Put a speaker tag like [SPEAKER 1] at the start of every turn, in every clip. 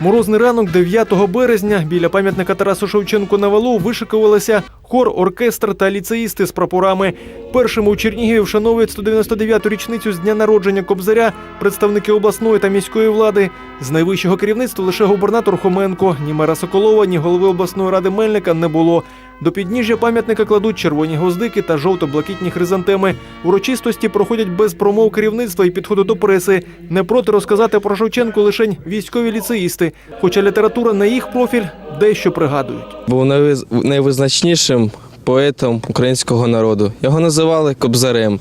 [SPEAKER 1] Морозний ранок 9 березня біля пам'ятника Тарасу Шевченку на валу вишикувалися хор, оркестр та ліцеїсти з прапорами. Першими у Чернігові вшановують 199-ту річницю з дня народження Кобзаря, представники обласної та міської влади. З найвищого керівництва лише губернатор Хоменко, ні мера Соколова, ні голови обласної ради Мельника не було. До підніжжя пам'ятника кладуть червоні гвоздики та жовто-блакитні хризантеми. Урочистості проходять без промов керівництва і підходу до преси. Не проти розказати про Шевченку лише військові ліцеїсти, хоча література на їх профіль дещо пригадують.
[SPEAKER 2] був найвиз- найвизначнішим поетом українського народу. Його називали Кобзарем.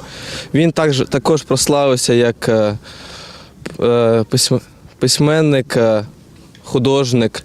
[SPEAKER 2] Він також, також прославився як е, е, письменник, е, художник.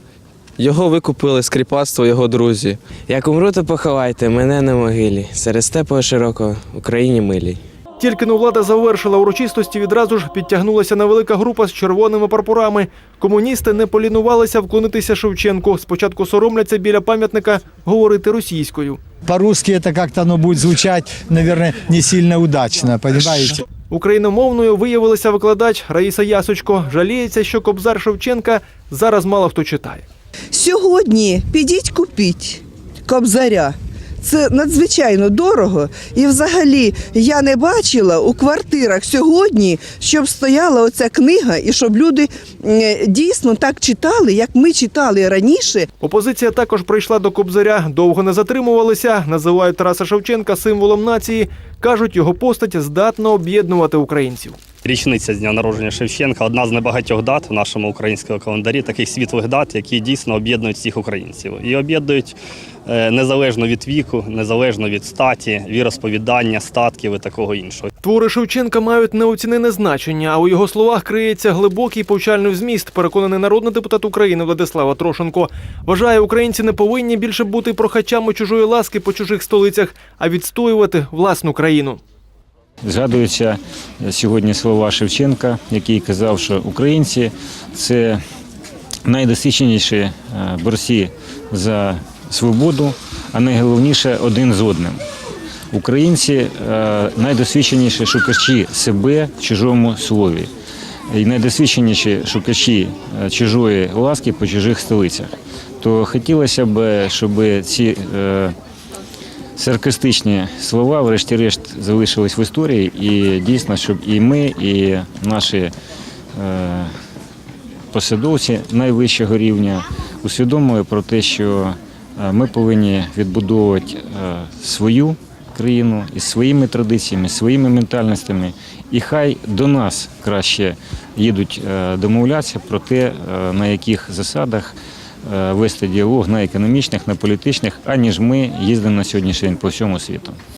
[SPEAKER 2] Його викупили з кріпацтва його друзі.
[SPEAKER 3] Як умру, то поховайте мене на могилі, серед степу широко, Україні милій.
[SPEAKER 1] Тільки но влада завершила урочистості, відразу ж підтягнулася невелика група з червоними прапорами. Комуністи не полінувалися вклонитися Шевченку. Спочатку соромляться біля пам'ятника говорити російською.
[SPEAKER 4] По-русски это как-то оно будет звучать, наверное, не сильно удачно, понимаете?
[SPEAKER 1] Україномовною виявилася викладач Раїса Ясочко. Жаліється, що Кобзар Шевченка зараз мало хто читає.
[SPEAKER 5] Сьогодні підіть купіть кобзаря. Це надзвичайно дорого. І взагалі я не бачила у квартирах сьогодні, щоб стояла оця книга, і щоб люди дійсно так читали, як ми читали раніше.
[SPEAKER 1] Опозиція також прийшла до Кобзаря. Довго не затримувалися. Називають Тараса Шевченка символом нації. кажуть, його постать здатна об'єднувати українців.
[SPEAKER 6] Річниця з дня народження Шевченка одна з небагатьох дат в нашому українському календарі, таких світлих дат, які дійсно об'єднують всіх українців. І об'єднують е, незалежно від віку, незалежно від статі, віросповідання, статків і такого іншого.
[SPEAKER 1] Твори Шевченка мають неоцінене значення, а у його словах криється глибокий повчальний зміст, переконаний народний депутат України Владислава Трошенко. Вважає, українці не повинні більше бути прохачами чужої ласки по чужих столицях, а відстоювати власну країну.
[SPEAKER 7] Згадуються сьогодні слова Шевченка, який казав, що українці це найдосвідченіші е, борці за свободу, а найголовніше один з одним. Українці е, найдосвідченіші шукачі себе в чужому слові. І найдосвідченіші шукачі е, чужої ласки по чужих столицях. То хотілося б, щоб ці е, саркастичні слова, врешті-решт, залишились в історії, і дійсно, щоб і ми, і наші е, посадовці найвищого рівня усвідомили про те, що е, ми повинні відбудовувати е, свою країну із своїми традиціями, своїми ментальностями. І хай до нас краще їдуть домовлятися про те, на яких засадах вести діалог на економічних, на політичних, аніж ми їздимо на сьогоднішній день по всьому світу.